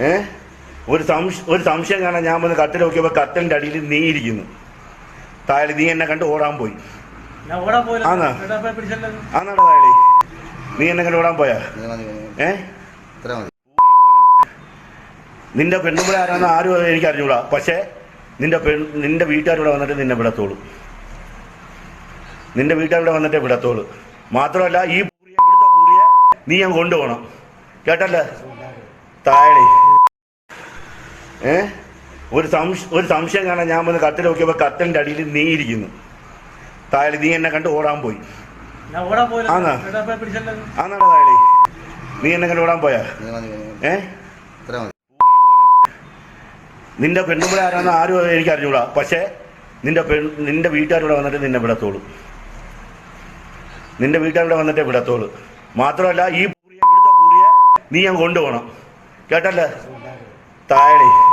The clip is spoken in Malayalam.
ഏ? ഒരു സംശയം ഒരു സംശയം കാണാൻ ഞാൻ വന്ന് കട്ടിൽ നോക്കിയപ്പോൾ കത്തിന്റെ അടിയിൽ നീ ഇരിക്കുന്നു. താഴെ നീ എന്നെ കണ്ട് ഓടാൻ പോയി. ഞാൻ ഓടാൻ പോയില്ല. ആന്നാ? ചേട്ടാ പോയി പിടിച്ചല്ലോ. ആന്നാടാ താഴെ നീ എന്നെ കണ്ട് ഓടാൻ പോയാ? ഏ? ഇത്ര മതി. നിന്റെ പെണ്ണുമ്പിള ആരാന്ന് ആരും എനിക്ക് അറിഞ്ഞൂടാ. പക്ഷേ നിന്റെ പെൺ നിന്റെ വീട്ടുകാരൂടെ വന്നിട്ട് നിന്നെ വിടത്തോളൂ. നിന്റെ വീട്ടുകാരൂടെ വന്നിട്ടേ വിടത്തോളൂ. മാത്രമല്ല ഈ പൂരിയെ ഇവിടുത്തെ പൂരിയെ നീ ഞാൻ കൊണ്ടുപോകണം. കേട്ടല്ലേ? താഴെ. ഏ? ഒരു സംശയം ഒരു സംശയം കാണാൻ ഞാൻ വന്ന് കത്തിൽ നോക്കിയപ്പോൾ കട്ടലിന്റെ അടിയിൽ നീ ഇരിക്കുന്നു. താഴെ നീ എന്നെ കണ്ട് ഓടാൻ പോയി. ആന്നാ? താഴെ. നീ എന്നെ കണ്ട് ഓടാൻ പോയാ? ഏ? നിന്റെ പെണ്ണുമ്പിള ആരാന്ന് ആരും എനിക്ക് അറിഞ്ഞൂടാ. പക്ഷേ നിന്റെ പെൺ നിന്റെ വീട്ടുകാരിവിടെ വന്നിട്ട് നിന്നെ വിടത്തോളൂ. നിന്റെ വീട്ടുകാരിവിടെ വന്നിട്ടേ വിടത്തോളൂ. മാത്രമല്ല ഈ പൂറിയ നീ ഞാൻ കൊണ്ടുപോകണം. കേട്ടല്ലേ? താഴെ.